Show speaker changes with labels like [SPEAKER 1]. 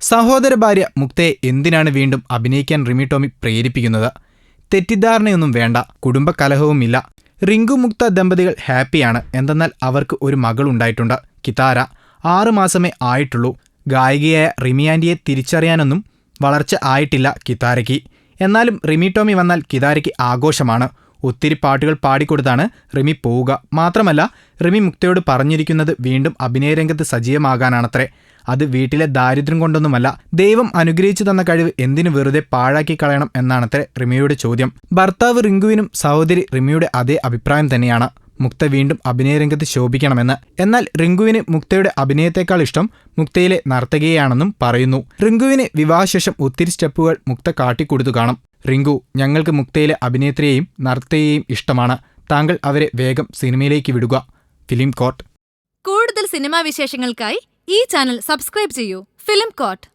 [SPEAKER 1] സഹോദര ഭാര്യ മുക്തയെ എന്തിനാണ് വീണ്ടും അഭിനയിക്കാൻ റിമി ടോമി പ്രേരിപ്പിക്കുന്നത്? തെറ്റിദ്ധാരണയൊന്നും വേണ്ട കുടുംബകലഹവുമില്ല. റിങ്കു മുക്ത ദമ്പതികൾ ഹാപ്പിയാണ് എന്തെന്നാൽ അവർക്ക് ഒരു മകൾ ഉണ്ടായിട്ടുണ്ട് കിതാര. ആറ് മാസമേ ആയിട്ടുള്ളൂ. ഗായികയായ റിമി ആന്റിയെ തിരിച്ചറിയാനൊന്നും വളർച്ച ആയിട്ടില്ല കിതാരയ്ക്ക്. എന്നാലും റിമി ടോമി വന്നാൽ കിതാരയ്ക്ക് ആഘോഷമാണ്. ഒത്തിരി പാട്ടുകൾ പാടിക്കൊടുത്താണ് റിമി പോവുക. മാത്രമല്ല റിമി മുക്തയോട് പറഞ്ഞിരിക്കുന്നത് വീണ്ടും അഭിനയരംഗത്ത് സജീവമാകാനാണത്രേ. അത് വീട്ടിലെ ദാരിദ്ര്യം കൊണ്ടൊന്നുമല്ല ദൈവം അനുഗ്രഹിച്ചു തന്ന കഴിവ് എന്തിനു വെറുതെ പാഴാക്കി കളയണം എന്നാണത്രേ റിമിയുടെ ചോദ്യം. ഭർത്താവ് റിങ്കുവിനും സഹോദരി റിമിയുടെ അതേ അഭിപ്രായം തന്നെയാണ്. മുക്ത വീണ്ടും അഭിനയരംഗത്ത് ശോഭിക്കണമെന്ന്. എന്നാൽ റിങ്കുവിന് മുക്തയുടെ അഭിനയത്തെക്കാൾ ഇഷ്ടം മുക്തയിലെ നർത്തകിയെയാണെന്നും പറയുന്നു. റിങ്കുവിന് വിവാഹശേഷം ഒത്തിരി സ്റ്റെപ്പുകൾ മുക്ത കാട്ടിക്കൊടുത്തു കാണും. റിങ്കു ഞങ്ങൾക്ക് മുക്തയിലെ അഭിനേത്രിയെയും നർത്തകിയെയും ഇഷ്ടമാണ്. താങ്കൾ അവരെ വേഗം സിനിമയിലേക്ക് വിടുക. Film court.
[SPEAKER 2] കൂടുതൽ സിനിമാ വിശേഷങ്ങൾക്കായി ഈ ചാനൽ സബ്സ്ക്രൈബ് ചെയ്യൂ. Film coat